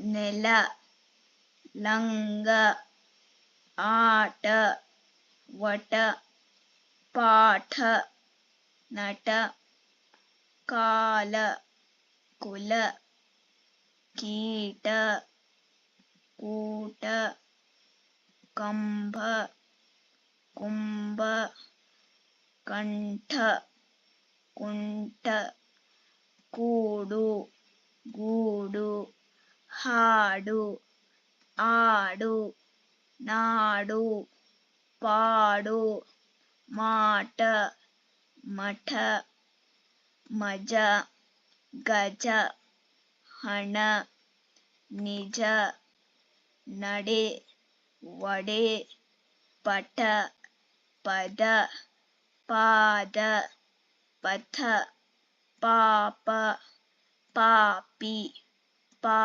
నెల లంగ ఆట వట పాఠ నట కాల కుల కీట కూట కంభ కుంభ కంఠ కుంఠ ಹಾಡು ಆಡು ನಾಡು, ಪಾಡು, ಮಾಟ, ಮಠ, ಮಜ, ಗಜ, ಹಣ, ನಿಜ, ನಡೆ ವಡೆ ಪಟ ಪದ, ಪಾದ, ಪಥ, ಪಾಪ, ಪಾಪಿ, ಪಾ